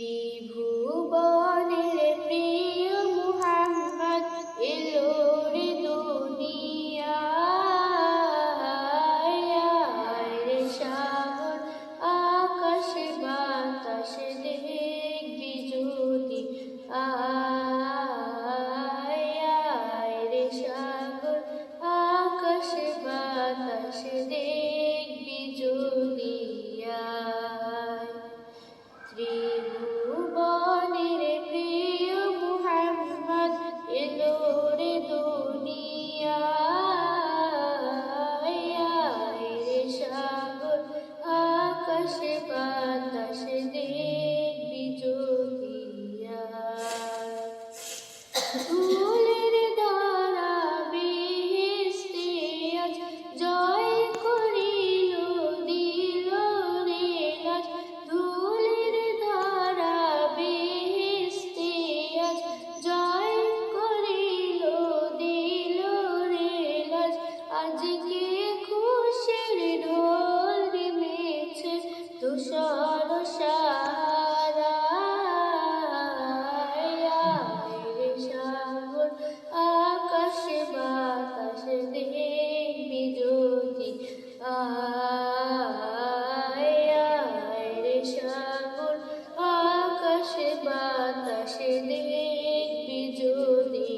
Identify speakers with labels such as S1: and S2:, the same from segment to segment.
S1: ত্রিভুবনের প্রিয় মুহাম্মদ এলোর দুনিয়ায়। সাগর, আকাশে বাতাসে দেখবি জ্যোতি আয় সাগর, আকাশে বাতাসে দেখ আকাশে বাতাসে দেখবি যদি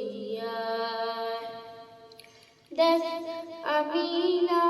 S1: দেখ আমি না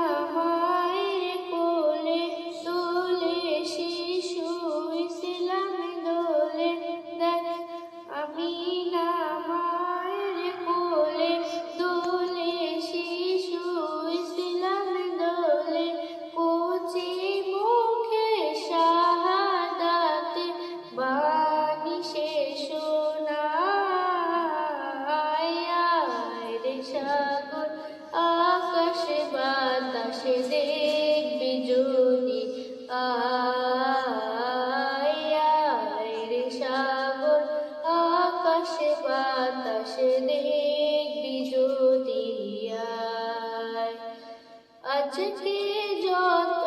S1: আকাশে দেখবি জুনি আরে সাগর আকাশে বাতাসে দেখবি জ্যোতি আজকে যত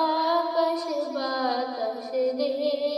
S1: আকাশ বাতাস রে